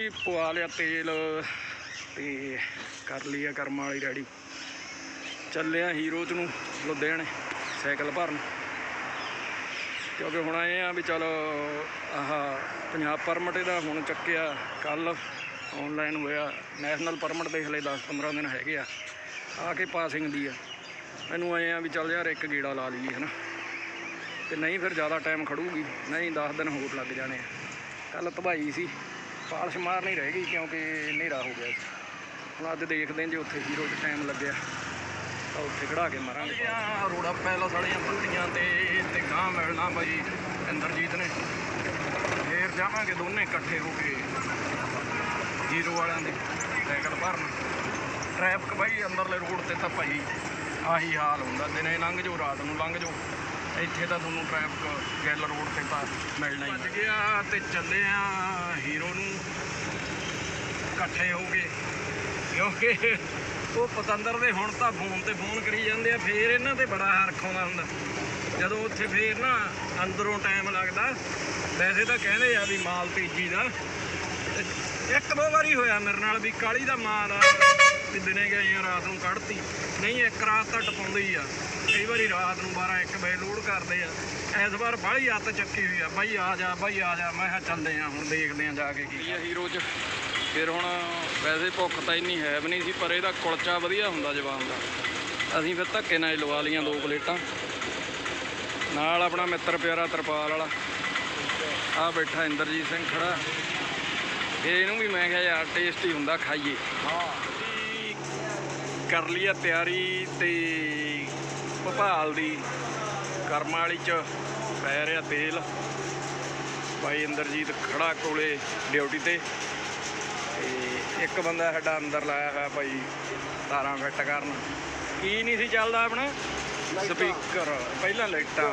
ਜੀ, ਪਵਾ ਲਿਆ ਤੇਲ ਤੇ ਕਰ ਲਈ ਆ ਕਰਮਾਂ ਵਾਲੀ ਡੈਡੀ ਚੱਲਿਆ ਹੀਰੋ ਚ ਨੂੰ, ਲੁਧਿਆਣੇ, ਸਾਈਕਲ ਭਰਨ। ਕਿਉਂਕਿ ਹੁਣ ਆਏ ਆ ਵੀ ਚਲ ਆਹ ਪੰਜਾਬ ਪਰਮਿਟ ਇਹਦਾ ਹੁਣ ਚੱਕਿਆ ਕੱਲ ਆਨਲਾਈਨ ਹੋਇਆ। ਨੈਸ਼ਨਲ ਪਰਮਿਟ ਦੇ ਹਲੇ 10-15 ਦਿਨ ਹੈਗੇ ਆ। ਆ ਕੇ ਪਾਸਿੰਗ ਦੀ ਆ। ਮੈਨੂੰ ਆਏ ਆ ਵੀ ਚੱਲ ਯਾਰ ਇੱਕ ਗੇੜਾ ਲਾ ਲਈਏ, ਹਨਾ। ਤੇ ਨਹੀਂ ਫਿਰ ਜ਼ਿਆਦਾ ਟਾਈਮ ਖੜੂਗੀ। ਨਹੀਂ 10 ਦਿਨ ਹੋਰ ਲੱਗ ਜਾਣੇ ਆ। ਕੱਲ ਤਬਾਈ ਸੀ। ਪਾਲਸ਼ ਨਹੀਂ ਰਹਿ ਗਈ ਕਿਉਂਕਿ ਹਨੇਰਾ ਹੋ ਗਿਆ ਹੁਣ ਅੱਜ ਦੇਖਦੇ ਹਾਂ ਜੇ ਉੱਥੇ ਜੀਰੋ 'ਚ ਟਾਈਮ ਲੱਗਿਆ। ਤਾਂ ਉੱਥੇ ਖੜਾ ਕੇ ਮਾਰਾਂਗੇ ਆ ਰੋੜਾ ਪੈਲਸ ਵਾਲੀਆਂ ਬੱਤੀਆਂ ਤੇ ਤੇ ਗਾਂ ਮਿਲਣਾ ਬਾਈ ਇੰਦਰਜੀਤ ਨੇ। ਫੇਰ ਜਾਵਾਂਗੇ ਦੋਨੇ ਇਕੱਠੇ ਹੋ ਕੇ ਜੀਰੋ ਵਾਲਿਆਂ ਦੇ ਸਾਈਕਲ ਭਰਨ। ਟ੍ਰੈਫਿਕ ਬਾਈ ਅੰਦਰਲੇ ਰੋਡ ਤੇ ਤਾਂ ਭਾਈ ਆਹੀ ਹਾਲ ਹੁੰਦਾ। ਦਿਨੇ ਲੰਘ ਜਾਓ, ਰਾਤ ਨੂੰ ਲੰਘ ਜਾਓ। ਇੱਥੇ ਤਾਂ ਤੁਹਾਨੂੰ ਟ੍ਰੈਫਿਕ ਗੈਲ ਰੋਡ ਤੇ ਤਾਂ ਮਿਲਣਾ ਹੀ ਭੱਜ ਗਿਆ ਤੇ ਚੱਲੇ ਆ। ਹੀਰੋ ਨੂੰ ਇਕੱਠੇ ਹੋ ਗਏ। ਕਿਉਂਕਿ ਉਹ ਪਤੰਦਰ ਦੇ ਹੁਣ ਤਾਂ ਫੋਨ ਤੇ ਫੋਨ ਕਰੀ ਜਾਂਦੇ ਆ, ਫੇਰ ਇਹਨਾਂ ਤੇ ਬੜਾ ਹਰਖ ਆਉਂਦਾ ਹੁੰਦਾ। ਜਦੋਂ ਉੱਥੇ ਫੇਰ ਨਾ ਅੰਦਰੋਂ ਟਾਈਮ ਲੱਗਦਾ, ਵੈਸੇ ਤਾਂ ਕਹਿੰਦੇ ਆ ਵੀ ਮਾਲ ਤੇਜ਼ੀ ਦਾ। ਇੱਕ ਦੋ ਵਾਰੀ ਹੋਇਆ ਮੇਰੇ ਨਾਲ ਵੀ ਕਾਲੀ ਦਾ ਮਾਲ ਆ। ਵੀ ਦਿਨੇ ਗਏ ਆ ਰਾਤ ਨੂੰ ਕੱਢਤੀ। ਨਹੀਂ ਇੱਕ ਰਾਤ ਤਾਂ ਟਪਾਉਂਦੇ ਹੀ ਆ। ਕਈ ਵਾਰੀ ਰਾਤ ਨੂੰ 12 1 ਵਜੇ ਲੋਡ ਕਰਦੇ ਆ। ਇਸ ਵਾਰ ਬਾਹਲੀ ਹੱਤ ਚੱਕੀ ਹੋਈ ਆ। ਬਾਈ ਆ ਜਾ ਬਾਈ ਆ ਜਾ। ਮੈਂ ਕਿਹਾ ਚੱਲਦੇ ਆ ਹੁਣ ਦੇਖਦੇ ਆ ਜਾ ਕੇ ਕੀ ਆ ਹੀਰੋ ਚ ਫਿਰ ਹੁਣ ਵੈਸੇ ਭੁੱਖ ਤਾਂ ਇੰਨੀ ਹੈ ਵੀ ਨਹੀਂ ਸੀ ਪਰ ਇਹਦਾ ਕੁਲਚਾ ਵਧੀਆ ਹੁੰਦਾ ਜਵਾਨ ਦਾ। ਅਸੀਂ ਫਿਰ ਧੱਕੇ ਨਾਲ ਲਵਾ ਲਈਆਂ ਦੋ ਪਲੇਟਾਂ। ਨਾਲ ਆਪਣਾ ਮਿੱਤਰ ਪਿਆਰਾ ਤਰਪਾਲ ਵਾਲਾ। ਆ ਬੈਠਾ ਇੰਦਰਜੀਤ ਸਿੰਘ ਖੜਾ। ਇਹ ਇਹਨੂੰ ਵੀ ਮੈਂ ਕਿਹਾ ਯਾਰ ਟੇਸਟੀ ਹੁੰਦਾ ਖਾਈਏ। ਹਾਂ। ਕਰ ਲਈ ਆ ਤਿਆਰੀ ਤੇ ਭਪਾਲ ਦੀ ਕਰਮ ਵਾਲੀ ਚ ਪੈ ਰਿਹਾ ਤੇਲ। ਭਾਈ ਇੰਦਰਜੀਤ ਖੜਾ ਕੋਲੇ ਡਿਊਟੀ ਤੇ। ਤੇ ਇੱਕ ਬੰਦਾ ਸਾਡਾ ਅੰਦਰ ਲਾਇਆ ਹੋਇਆ ਭਾਈ ਤਾਰਾਂ ਫਿੱਟ ਕਰਨ। ਕੀ ਨਹੀਂ ਸੀ ਚੱਲਦਾ ਆਪਣਾ? ਸਪੀਕਰ, ਪਹਿਲਾਂ ਲਾਈਟਾਂ।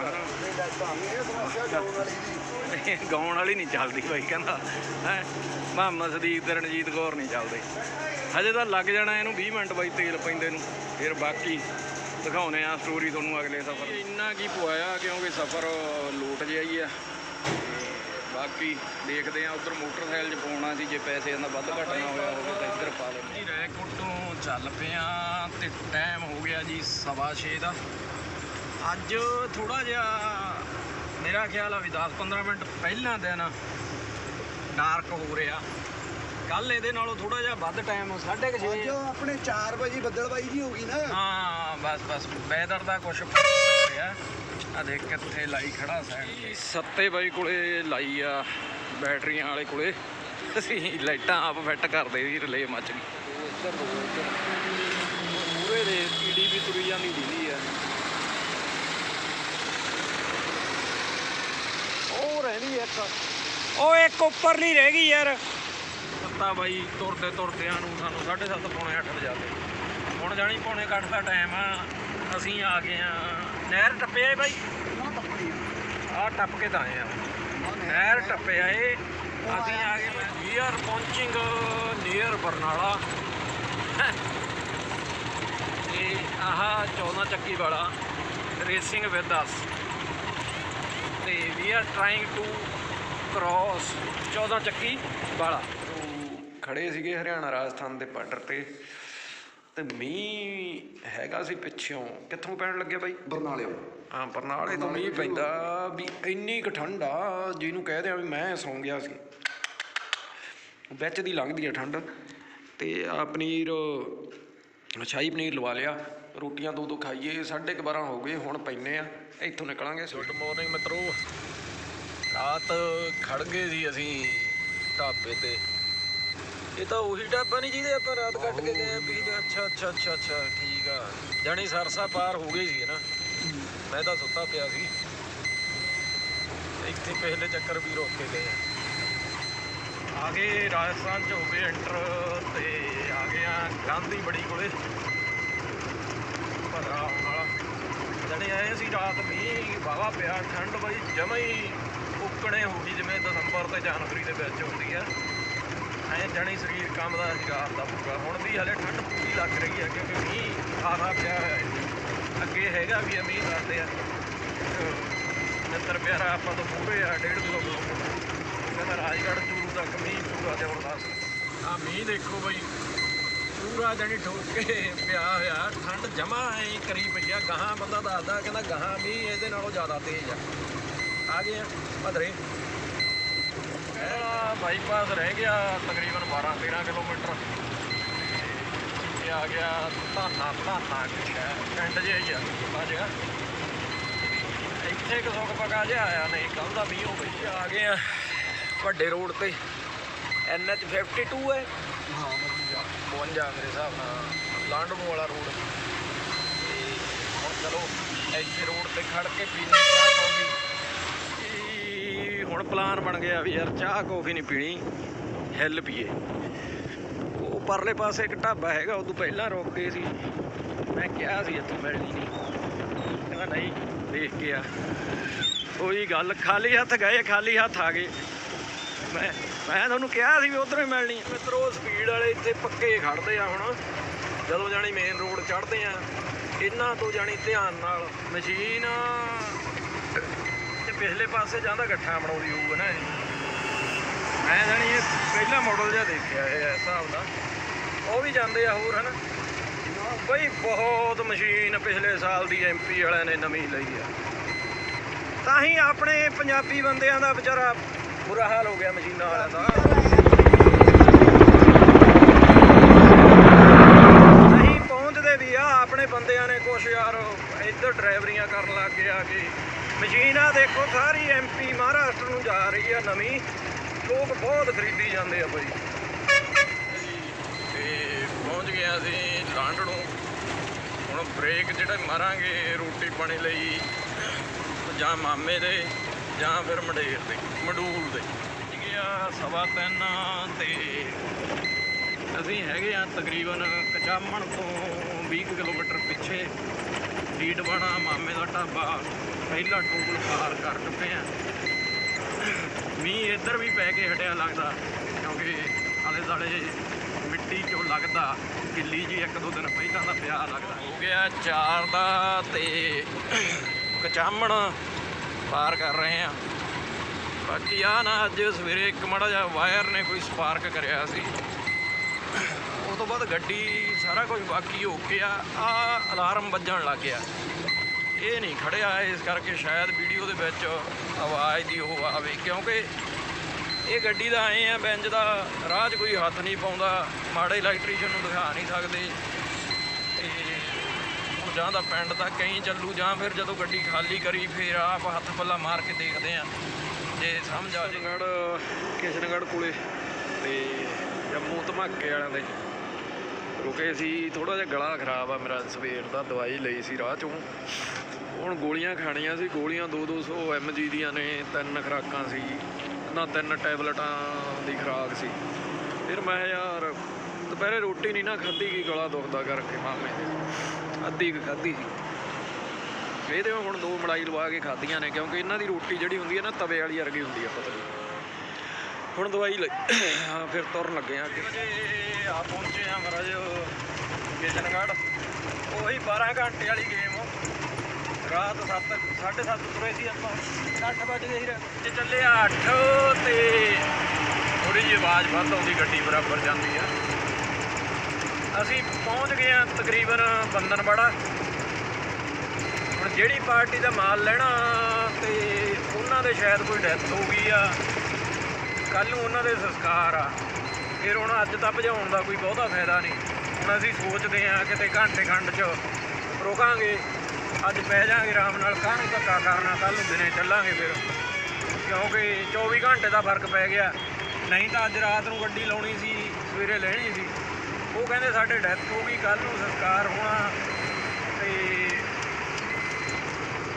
ਗਾਉਣ ਵਾਲੀ ਨਹੀਂ ਚੱਲਦੀ ਭਾਈ, ਕਹਿੰਦਾ, ਹੈ? ਮੁਹੰਮਦ ਸਦੀਕ ਤੇ ਰਣਜੀਤ ਕੌਰ ਨਹੀਂ ਚੱਲਦੇ। ਹਜੇ ਤਾਂ ਲੱਗ ਜਾਣਾ ਇਹਨੂੰ 20 ਮਿੰਟ ਬਾਈ ਤੇਲ ਪੈਂਦੇ ਨੂੰ। ਫਿਰ ਬਾਕੀ ਦਿਖਾਉਨੇ ਆ ਸਟੋਰੀ ਤੁਹਾਨੂੰ ਅਗਲੇ ਸਫ਼ਰ ਇੰਨਾ ਕੀ ਪਵਾਇਆ ਕਿਉਂਕਿ ਸਫ਼ਰ ਲੋਟ ਜਿਹਾ ਹੀ ਆ। ਬਾਕੀ ਦੇਖਦੇ ਆ ਉਧਰ ਮੋਟਰਸਾਈਕਲ 'ਚ ਪਾਉਣਾ ਸੀ ਜੇ ਪੈਸੇ ਦਾ ਵੱਧ ਘੱਟ ਨਾ ਹੋਇਆ ਹੋਵੇ ਤਾਂ ਇੱਧਰ ਪਾ ਲੈਂਦੇ ਜੀ ਰੈਕੋਟ ਤੋਂ ਚੱਲ ਪਿਆ ਤੇ ਟਾਈਮ ਹੋ ਗਿਆ ਜੀ 6:30 ਦਾ। ਅੱਜ ਥੋੜਾ ਜਿਹਾ ਮੇਰਾ ਖਿਆਲ ਆ ਵੀ 10-15 ਮਿੰਟ ਪਹਿਲਾਂ ਦਿਨ ਡਾਰਕ ਹੋ ਰਿਹਾ। ਕੱਲ ਇਹਦੇ ਨਾਲੋਂ ਥੋੜਾ ਜਿਹਾ ਵੱਧ ਟਾਈਮ 6:30 ਅੱਜ ਆਪਣੇ 4 ਵਜੇ ਬੱਦਲਬਾਈ ਜੀ ਹੋ ਗਈ ਨਾ। ਹਾਂ ਬਸ ਬਸ। ਵੈਦਰ ਦਾ ਕੁਝ ਰਿਹਾ। ਆ ਦੇਖ ਕਿੱਥੇ ਲਾਈ ਖੜਾ ਸਾਈਡ ਸੱਤੇ ਬਾਈ ਕੋਲੇ ਲਾਈ ਆ ਬੈਟਰੀਆਂ ਵਾਲੇ ਕੋਲੇ। ਅਸੀਂ ਲਾਈਟਾਂ ਆਪ ਫਿੱਟ ਕਰਦੇ ਸੀ ਰਿਲੇ ਮੱਚ ਗਈ। ਪੂਰੇ ਦੇ ਕੀੜੀ ਵੀ ਤੁਰੀ ਜਾਂਦੀ ਦਿੰਦੀ ਆ। ਉਹ ਰਹਿੰਦੀ ਇੱਕ। ਉਹ ਇੱਕ ਉੱਪਰ ਨਹੀਂ ਰਹਿ ਗਈ ਯਾਰ। ਸੱਤਾ ਬਾਈ ਤੁਰਦੇ ਤੁਰਦਿਆਂ ਨੂੰ ਸਾਨੂੰ 7:30 ਪੌਣੇ 8 ਵਜੇ ਜਾਂਦੇ ਹੁਣ ਜਾਣੀ ਪੌਣੇ 8 ਦਾ ਟਾਈਮ ਆ ਅਸੀਂ ਆ ਗਏ ਆ। ਨਹਿਰ ਟੱਪਿਆ ਏ ਬਾਈ? ਆ। ਟੱਪ ਕੇ ਤਾਂ ਆਏ ਆ। ਨਹਿਰ ਟੱਪਿਆ ਏ ਅਸੀਂ ਆ ਗਏ ਵੀ ਆਰ ਪਹੁੰਚਿੰਗ ਨੀਅਰ ਬਰਨਾਲਾ। ਤੇ ਆਹ 14 ਚੱਕੀ ਵਾਲਾ ਰੇਸਿੰਗ ਵਿਦ ਅਸ ਤੇ we are trying to cross 14 ਚੱਕੀ ਵਾਲਾ। ਖੜੇ ਸੀਗੇ ਹਰਿਆਣਾ ਰਾਜਸਥਾਨ ਦੇ ਬਾਰਡਰ ਤੇ ਤੇ ਮੀਂਹ ਹੈਗਾ ਸੀ ਪਿੱਛੋਂ। ਕਿੱਥੋਂ ਪੈਣ ਲੱਗਿਆ ਬਾਈ? ਬਰਨਾਲਿਓ। ਹਾਂ ਬਰਨਾਲੇ ਤੋਂ ਮੀਂਹ ਪੈਂਦਾ ਵੀ ਇੰਨੀ ਕੁ ਠੰਡ ਆ ਜਿਹਨੂੰ ਕਹਦੇ ਆ ਵੀ ਮੈਂ ਸੌਂ ਗਿਆ ਸੀ। ਵਿੱਚ ਦੀ ਲੰਘਦੀ ਆ ਠੰਡ। ਤੇ ਆ ਪਨੀਰ ਸ਼ਾਹੀ ਪਨੀਰ ਲਵਾ ਲਿਆ। ਰੋਟੀਆਂ ਦੋ ਦੋ ਖਾਈਏ 12:30 ਹੋ ਗਏ ਹੁਣ ਪੈਨੇ ਆ। ਇੱਥੋਂ ਨਿਕਲਾਂਗੇ ਗੁੱਡ ਮਾਰਨਿੰਗ ਮਿੱਤਰੋ। ਰਾਤ ਖੜ ਗਏ ਸੀ ਅਸੀਂ ਢਾਬੇ ਤੇ। ਇਹ ਤਾਂ ਉਹੀ ਢਾਬਾ ਨਹੀਂ ਜਿਹਦੇ ਆਪਾਂ ਰਾਤ ਕੱਟ ਕੇ ਗਏ ਆ ਵੀ ਅੱਛਾ ਅੱਛਾ ਅੱਛਾ ਅੱਛਾ, ਠੀਕ ਆ। ਜਾਣੀ ਸਰਸਾ ਪਾਰ ਹੋ ਗਈ ਸੀ ਨਾ। ਮੈਂ ਤਾਂ ਸੁੱਤਾ ਪਿਆ ਸੀ। ਇੱਥੇ ਪਹਿਲੇ ਚੱਕਰ ਵੀ ਰੋਕ ਕੇ ਗਏ ਆ। ਆ ਗਏ ਰਾਜਸਥਾਨ ਚ ਹੋ ਗਏ ਐਂਟਰ ਤੇ ਆ ਗਏ ਆ ਗਾਂਧੀ ਬੜੀ ਕੋਲੇ। ਭਦਰਾ ਆਉਣ ਵਾਲਾ। ਜਣੇ ਆਏ ਸੀ ਰਾਤ ਮੀਂਹ ਵਾਵਾ ਪਿਆ, ਠੰਡ ਬਈ ਜਮਾ ਉੱਕਣੇ ਹੋ ਗਈ ਜਿਵੇਂ ਦਸੰਬਰ ਤੇ ਜਨਵਰੀ ਦੇ ਵਿੱਚ ਹੁੰਦੀ ਆ। ਐ ਜਾਣੀ ਸਰੀਰ ਕੰਮ ਦਾ ਸ਼ਿਕਾਰ ਦਾ ਪੂਰਾ। ਹੁਣ ਵੀ ਹਲੇ ਠੰਡ ਪੂਰੀ ਲੱਗ ਰਹੀ ਹੈ ਕਿਉਂਕਿ ਮੀਂਹ ਖਾਸਾ ਪਿਆ ਹੋਇਆ ਹੈ। ਅੱਗੇ ਹੈਗਾ ਵੀ ਆ ਮੀਂਹ ਦੱਸਦੇ ਆ। ਮਿੱਤਰ ਪਿਆਰਾ ਆਪਾਂ ਤੋਂ ਪੂਰੇ ਆ 1.5 ਕਿਲੋਮੀਟਰ ਕਹਿੰਦਾ ਰਾਜਗੜ੍ਹ ਚੂਰੂ ਤੱਕ ਮੀਂਹ ਪੂਰਾ ਜ਼ਬਰਦਸਤ ਆ ਮੀਂਹ ਦੇਖੋ ਬਈ, ਪੂਰਾ ਜਾਨੀ ਠੋਕ ਕੇ ਪਿਆ ਹੋਇਆ, ਠੰਡ ਜਮਾ ਐ ਕਰੀ ਪਈ ਆ। ਗਾਹਾਂ ਬੰਦਾ ਦੱਸਦਾ, ਕਹਿੰਦਾ ਗਾਹਾਂ ਮੀਂਹ ਇਹਦੇ ਨਾਲੋਂ ਜ਼ਿਆਦਾ ਤੇਜ਼ ਆ। ਆ ਗਏ ਆ ਭਦਰੇ ਬਾਈਪਾਸ ਰਹਿ ਗਿਆ ਤਕਰੀਬਨ 12 13 ਕਿਲੋਮੀਟਰ। ਇਹ ਆ ਗਿਆ ਧਾਨਾ ਧਾਨਾ ਪਿੰਡ ਜਿਹਾ ਹੀ ਆ ਆ ਜਗ੍ਹਾ ਇੱਥੇ ਕਿ ਸੁੱਖ ਪਕਾ ਜਿਹਾ ਆਇਆ ਨਹੀਂ ਕੱਲ ਦਾ ਮੀਂਹ ਹੋ ਗਈ ਆ ਗਏ ਆ ਵੱਡੇ ਰੋਡ ਤੇ। NH 52 ਹੈ ਹਾਂ। ਵਧੀਆ 52 ਮੇਰੇ ਹਿਸਾਬ ਨਾਲ, ਲਾਂਡਮੋ ਵਾਲਾ ਰੋਡ। ਤੇ ਹੁਣ ਚਲੋ, ਇੱਥੇ ਰੋਡ ਤੇ ਖੜ ਕੇ ਪੀਣੀ ਚਾਹ ਹੁਣ ਪਲਾਨ ਬਣ ਗਿਆ ਵੀ ਯਾਰ ਚਾਹ, ਕੌਫੀ ਨਹੀਂ ਪੀਣੀ, ਹਿੱਲ ਪੀਏ। ਉਹ ਪਰਲੇ ਪਾਸੇ ਇੱਕ ਢਾਬਾ ਹੈਗਾ ਉਦੋਂ ਪਹਿਲਾਂ ਰੋਕ ਗਏ ਸੀ। ਮੈਂ ਕਿਹਾ ਸੀ ਇੱਥੋਂ ਮਿਲਣੀ ਨਹੀਂ। ਕਹਿੰਦਾ ਨਹੀਂ, ਦੇਖ ਕੇ ਆ। ਉਹੀ ਗੱਲ, ਖਾਲੀ ਹੱਥ ਗਏ, ਖਾਲੀ ਹੱਥ ਆ ਗਏ। ਮੈਂ ਮੈਂ ਤੁਹਾਨੂੰ ਕਿਹਾ ਸੀ ਵੀ ਉਧਰੋਂ ਹੀ ਮਿਲਣੀ ਆ। ਮਿੱਤਰੋ ਸਪੀਡ ਵਾਲੇ ਇੱਥੇ ਪੱਕੇ ਖੜਦੇ ਆ ਹੁਣ। ਜਦੋਂ ਜਾਣੀ ਮੇਨ ਰੋਡ ਚੜ੍ਹਦੇ ਆ, ਇਹਨਾਂ ਤੋਂ ਜਾਣੀ ਧਿਆਨ ਨਾਲ। ਮਸ਼ੀਨ ਪਿਛਲੇ ਪਾਸੇ ਜਾਂਦਾ ਗੱਠਾ ਬਣਾਉਂਦੀ ਹੋਊਗਾ ਨਾ ਇਹ ਮੈਂ ਜਾਣੀ ਇਹ ਪਹਿਲਾ ਮਾਡਲ ਜਿਹਾ ਦੇਖਿਆ ਇਹ, ਇਸ ਹਿਸਾਬ ਦਾ ਉਹ ਵੀ ਜਾਂਦੇ ਆ ਹੋਰ ਹਨਾ ਬਈ ਬਹੁਤ ਮਸ਼ੀਨ ਪਿਛਲੇ ਸਾਲ ਦੀ ਐਮਪੀ ਵਾਲਿਆਂ ਨੇ ਨਵੀਂ ਲਈ ਆ। ਤਾਂ ਹੀ ਆਪਣੇ ਪੰਜਾਬੀ ਬੰਦਿਆਂ ਦਾ ਵਿਚਾਰਾ ਬੁਰਾ ਹਾਲ ਹੋ ਗਿਆ ਮਸ਼ੀਨਾਂ ਵਾਲਿਆਂ ਦਾ। ਨਹੀਂ ਪਹੁੰਚਦੇ ਵੀ ਆ, ਆਪਣੇ ਬੰਦਿਆਂ ਨੇ ਕੁਛ ਯਾਰ ਇੱਧਰ ਡਰਾਈਵਰੀਆਂ ਕਰਨ ਲੱਗ ਗਏ ਆ ਕਿ। ਮਸ਼ੀਨ ਆ ਦੇਖੋ, ਸਾਰੀ ਐਮਪੀ ਮਹਾਰਾਸ਼ਟਰ ਨੂੰ ਜਾ ਰਹੀ ਆ ਨਵੀਂ। ਲੋਕ ਬਹੁਤ ਖਰੀਦੀ ਜਾਂਦੇ ਆ ਬਈ। ਤੇ ਪਹੁੰਚ ਗਿਆ ਸੀ ਲਾਂਡੜੋਂ ਹੁਣ ਬ੍ਰੇਕ ਜਿਹੜਾ ਮਾਰਾਂਗੇ ਰੋਟੀ ਪਾਣੀ ਲਈ, ਜਾਂ ਮਾਮੇ ਦੇ, ਜਾਂ ਫਿਰ ਮੰਡੇਰ ਦੇ, ਮਡੂਲ ਦੇ। ਗਿਆ ਸਵਾ ਤਿੰਨ ਤੇ ਅਸੀਂ ਹੈਗੇ ਆ ਤਕਰੀਬਨ ਕਚਾਮਣ ਤੋਂ 20 ਕੁ ਕਿਲੋਮੀਟਰ ਪਿੱਛੇ। ਡੀਡਵਾਣਾ ਮਾਮੇ ਦਾ ਢਾਬਾ। ਪਹਿਲਾ ਟੋਲ ਪਾਰ ਕਰ ਚੁੱਕੇ ਆ। ਮੀਂਹ ਇੱਧਰ ਵੀ ਪੈ ਕੇ ਹਟਿਆ ਲੱਗਦਾ, ਕਿਉਂਕਿ ਆਲੇ ਦਾਲੇ ਮਿੱਟੀ ਚੋਂ ਲੱਗਦਾ, ਗਿੱਲੀ ਜੀ ਇੱਕ ਦੋ ਦਿਨ ਪਹਿਲਾਂ ਦਾ ਪਿਆ ਲੱਗਦਾ। ਹੋ ਗਿਆ ਚਾਰ ਦਾ ਤੇ ਕਚਾਮਣ ਪਾਰ ਕਰ ਰਹੇ ਆ। ਬਾਕੀ ਆ ਨਾ, ਅੱਜ ਸਵੇਰੇ ਇੱਕ ਮਾੜਾ ਜਿਹਾ ਵਾਇਰ ਨੇ ਕੋਈ ਸਪਾਰਕ ਕਰਿਆ ਸੀ। ਉਸ ਤੋਂ ਬਾਅਦ ਗੱਡੀ ਸਾਰਾ ਕੁਝ ਬਾਕੀ ਓਕੇ ਆ ਆ ਅਲਾਰਮ ਵੱਜਣ ਲੱਗ ਗਿਆ। ਇਹ ਨਹੀਂ ਖੜਿਆ, ਇਸ ਕਰਕੇ ਸ਼ਾਇਦ ਵੀਡੀਓ ਦੇ ਵਿੱਚ ਆਵਾਜ਼ ਦੀ ਉਹ ਆਵੇ, ਕਿਉਂਕਿ ਇਹ ਗੱਡੀ ਦਾ ਐ ਆ, ਬੈਂਜ ਦਾ ਰਾਹ 'ਚ ਕੋਈ ਹੱਥ ਨਹੀਂ ਪਾਉਂਦਾ, ਮਾੜੇ ਇਲੈਕਟ੍ਰੀਸ਼ੀਅਨ ਨੂੰ ਦਿਖਾ ਨਹੀਂ ਸਕਦੇ। ਤੇ ਉਹ ਜਾਂ ਤਾਂ ਪਿੰਡ ਤੱਕ ਕਹੀਂ ਚੱਲੂ, ਜਾਂ ਫਿਰ ਜਦੋਂ ਗੱਡੀ ਖਾਲੀ ਕਰੀ, ਫਿਰ ਆਪ ਹੱਥ ਪੱਲਾ ਮਾਰ ਕੇ ਦੇਖਦੇ ਆ। ਜੇ ਸਮਝ ਆ ਜੇ। ਕਿਸ਼ਨਗੜ੍ਹ ਕੋਲੇ ਤੇ ਜੰਮੂ ਧਮਾਕੇ ਵਾਲਿਆਂ ਦੇ। ਕਿਉਂਕਿ ਸੀ ਥੋੜਾ ਜਿਹਾ ਗਲਾ ਖਰਾਬ ਆ ਮੇਰਾ, ਸਵੇਰ ਦਾ ਦਵਾਈ ਲਈ ਸੀ ਰਾਹ ਚੋਂ। ਹੁਣ ਗੋਲੀਆਂ ਖਾਣੀਆਂ ਸੀ, ਗੋਲੀਆਂ 2-200 ਐਮਜੀ ਦੀਆਂ ਨੇ, ਤਿੰਨ ਖੁਰਾਕਾਂ ਸੀ, ਨਾ ਤਿੰਨ ਟੈਬਲੇਟਾਂ ਦੀ ਖੁਰਾਕ ਸੀ। ਫਿਰ ਮੈਂ ਯਾਰ, ਦੁਪਹਿਰੇ ਰੋਟੀ ਨਹੀਂ ਨਾ ਖਾਧੀ ਗਈ ਗਲਾ ਦੁਖਦਾ ਕਰਕੇ ਮਾਮੇ ਦੇ ਅੱਧੀ ਕੁ ਖਾਧੀ ਸੀ। ਇਹਦੇ ਹੁਣ ਦੋ ਮਲਾਈ ਲਵਾ ਕੇ ਖਾਧੀਆਂ ਨੇ, ਕਿਉਂਕਿ ਇਹਨਾਂ ਦੀ ਰੋਟੀ ਜਿਹੜੀ ਹੁੰਦੀ ਹੈ ਨਾ, ਤਵੇ ਵਾਲੀ ਵਰਗੀ ਹੁੰਦੀ ਆ ਪਤਲੀ। ਹੁਣ ਦਵਾਈ ਲਈ ਹਾਂ ਫਿਰ ਤੁਰਨ ਲੱਗੇ ਆ ਅੱਗੇ। ਆ ਪਹੁੰਚੇ ਆ ਮਹਾਰਾਜ ਕਿਸ਼ਨਗੜ੍ਹ। ਉਹੀ 12 ਘੰਟੇ ਵਾਲੀ ਗੇਮ ਰਾਤ 7 7:30 ਤੁਰੇ ਸੀ ਆਪਾਂ। 8 ਵਜੇ ਗਏ ਸੀ ਜੇ ਚੱਲੇ 8 ਤੇ ਥੋੜੀ ਜਿਹੀ ਆਵਾਜ਼ ਵੱਧ ਆਉਂਦੀ ਗੱਡੀ ਬਰਾਬਰ ਜਾਂਦੀ ਆ। ਅਸੀਂ ਪਹੁੰਚ ਗਏ ਆ ਤਕਰੀਬਨ ਬੰਦਨਵਾੜਾ ਹੁਣ ਜਿਹੜੀ ਪਾਰਟੀ ਦਾ ਮਾਲ ਲੈਣਾ ਤੇ ਉਹਨਾਂ ਦੇ ਸ਼ਾਇਦ ਕੋਈ ਡੈਥ ਹੋ ਗਈ ਆ। ਕੱਲ ਨੂੰ ਉਹਨਾਂ ਦੇ ਸੰਸਕਾਰ ਆ। ਫਿਰ ਹੁਣ ਅੱਜ ਤਾਂ ਭਜਾਉਣ ਦਾ ਕੋਈ ਬਹੁਤਾ ਫਾਇਦਾ ਨਹੀਂ। ਹੁਣ ਅਸੀਂ ਸੋਚਦੇ ਆ ਕਿਤੇ ਘੰਟੇ ਖੰਡ ਚ ਰੁਕਾਂਗੇ। ਅੱਜ ਪੈ ਜਾਾਂਗੇ ਆਰਾਮ ਨਾਲ ਕਾਹਨੂੰ ਧੱਕਾ ਕਰਨਾ ਕੱਲ ਨੂੰ ਦਿਨੇ ਚੱਲਾਂਗੇ ਫਿਰ। ਕਿਉਂਕਿ 24 ਘੰਟੇ ਦਾ ਫ਼ਰਕ ਪੈ ਗਿਆ। ਨਹੀਂ ਤਾਂ ਅੱਜ ਰਾਤ ਨੂੰ ਗੱਡੀ ਲਾਉਣੀ ਸੀ, ਸਵੇਰੇ ਲੈਣੀ ਸੀ। ਉਹ ਕਹਿੰਦੇ ਸਾਡੇ ਡੈਥ ਹੋ ਗਈ ਕੱਲ ਨੂੰ ਸੰਸਕਾਰ ਹੋਣਾ। ਤੇ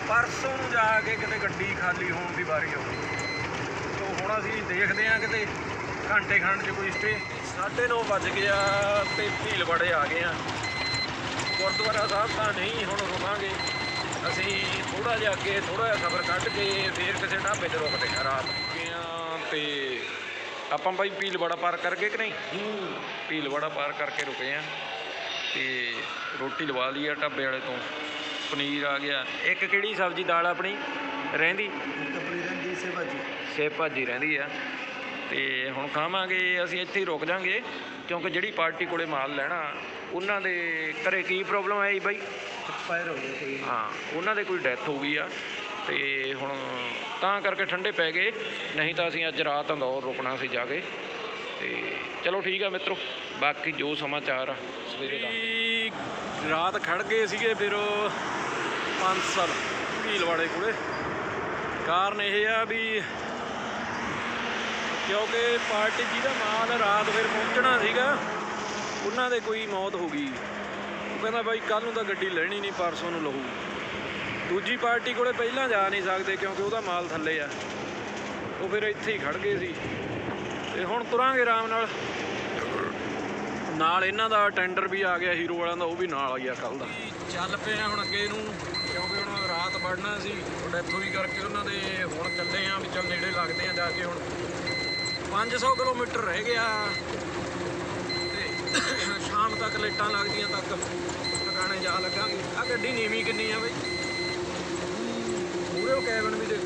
ਪਰਸੋਂ ਨੂੰ ਜਾ ਕੇ ਕਿਤੇ ਗੱਡੀ ਖਾਲੀ ਹੋਣ ਦੀ ਵਾਰੀ ਆਉਣੀ। ਦੇਖਦੇ ਹਾਂ ਕਿਤੇ ਘੰਟੇ ਖੰਡ 'ਚ ਕੋਈ ਸਟੇ 9:30 ਵੱਜ ਗਿਆ ਤੇ ਭੀਲਵਾੜੇ ਆ ਗਏ ਆ। ਗੁਰਦੁਆਰਾ ਸਾਹਿਬ ਤਾਂ ਨਹੀਂ ਹੁਣ ਰੁਕਾਂਗੇ। ਅਸੀਂ ਥੋੜਾ ਜਿਹਾ ਅੱਗੇ ਥੋੜਾ ਜਿਹਾ ਸਫ਼ਰ ਕੱਢ ਕੇ ਫੇਰ ਕਿਸੇ ਢਾਬੇ ਤੇ ਰੁਕਦੇ ਹਾਂ ਰਾਤ ਗਏ ਆ ਤੇ ਆਪਾਂ ਭਾਈ ਭੀਲਵਾੜਾ ਪਾਰ ਕਰ ਗਏ ਕਿ ਨਹੀਂ? ਭੀਲਵਾੜਾ ਪਾਰ ਕਰਕੇ ਰੁਕੇ ਆ ਤੇ ਰੋਟੀ ਲਵਾ ਲਈ ਆ ਢਾਬੇ ਵਾਲੇ ਤੋਂ। ਪਨੀਰ ਆ ਗਿਆ। ਇੱਕ ਕਿਹੜੀ ਸਬਜ਼ੀ ਦਾਲ ਆਪਣੀ? ਰਹਿੰਦੀ? ਆਪਣੀ ਰੰਗੀ ਸੇ ਭਾਜੀ। ਸੇ ਭਾਜੀ ਰਹਿੰਦੀ ਆ। ਤੇ ਹੁਣ ਖਾਵਾਂਗੇ ਅਸੀਂ ਇੱਥੇ ਹੀ ਰੁਕ ਜਾਾਂਗੇ ਕਿਉਂਕਿ ਜਿਹੜੀ ਪਾਰਟੀ ਕੋਲੇ ਮਾਲ ਲੈਣਾ ਉਹਨਾਂ ਦੇ ਘਰੇ ਕੀ ਪ੍ਰੋਬਲਮ ਆਈ ਬਾਈ? ਐਕਸਪਾਇਰ ਹੋ ਗਿਆ ਕੋਈ ਹਾਂ ਉਹਨਾਂ ਦੇ ਕੋਈ ਡੈਥ ਹੋ ਗਈ ਆ। ਤੇ ਹੁਣ ਤਾਂ ਕਰਕੇ ਠੰਡੇ ਪੈ ਗਏ ਨਹੀਂ ਤਾਂ ਅਸੀਂ ਅੱਜ ਰਾਤ ਅੰਦੌਰ ਰੁਕਣਾ ਸੀ ਜਾ ਕੇ। ਤੇ ਚਲੋ ਠੀਕ ਆ ਮਿੱਤਰੋ ਬਾਕੀ ਜੋ ਸਮਾਚਾਰ ਆ ਸਵੇਰੇ ਦਾ ਰਾਤ ਖੜ ਗਏ ਸੀਗੇ ਫਿਰ ਪੰਸਲ ਭੀਲਵਾੜੇ ਕੋਲੇ। ਕਾਰਨ ਇਹ ਆ ਵੀ ਕਿਉਂਕਿ ਪਾਰਟੀ ਜਿਹਦਾ ਮਾਲ ਰਾਤ ਫਿਰ ਪਹੁੰਚਣਾ ਸੀਗਾ, ਉਹਨਾਂ ਦੇ ਕੋਈ ਮੌਤ ਹੋ ਗਈ। ਉਹ ਕਹਿੰਦਾ ਬਾਈ ਕੱਲ ਨੂੰ ਤਾਂ ਗੱਡੀ ਲੈਣੀ ਨਹੀਂ, ਪਰਸੋਂ ਨੂੰ ਲਹੂ ਦੂਜੀ ਪਾਰਟੀ ਕੋਲੇ ਪਹਿਲਾਂ ਜਾ ਨਹੀਂ ਸਕਦੇ ਕਿਉਂਕਿ ਉਹਦਾ ਮਾਲ ਥੱਲੇ ਆ। ਉਹ ਫਿਰ ਇੱਥੇ ਹੀ ਖੜ ਗਏ ਸੀ। ਤੇ ਹੁਣ ਤੁਰਾਂਗੇ ਆਰਾਮ ਨਾਲ। ਨਾਲ ਇਹਨਾਂ ਦਾ ਟੈਂਡਰ ਵੀ ਆ ਗਿਆ, ਹੀਰੋ ਵਾਲਿਆਂ ਦਾ, ਉਹ ਵੀ ਨਾਲ ਆ ਗਿਆ ਕੱਲ ਦਾ। ਚੱਲ ਪਏ ਆ ਹੁਣ ਅੱਗੇ ਨੂੰ, ਕਿਉਂਕਿ ਹੁਣ ਰਾਤ ਵੜਨਾ ਸੀ। ਉਹ ਡੈਥ ਵੀ ਕਰਕੇ ਉਹਨਾਂ ਦੇ ਹੁਣ ਚੱਲੇ ਆ ਵੀ ਚੱਲ ਨੇੜੇ ਲੱਗਦੇ ਆ ਜਾ ਕੇ ਹੁਣ। 500 ਕਿਲੋਮੀਟਰ ਰਹਿ ਗਿਆ। ਤੇ ਸ਼ਾਮ ਤੱਕ ਲਾਈਟਾਂ ਲੱਗਦੀਆਂ ਤੱਕ। ਟਿਕਾਣੇ ਜਾ ਲੱਗਾਂਗੇ। ਆ ਗੱਡੀ ਨੀਵੀਂ ਕਿੰਨੀ ਆ ਬਈ? ਪੂਰੇ ਉਹ ਕੈਬਨ ਵੀ ਦੇਖ।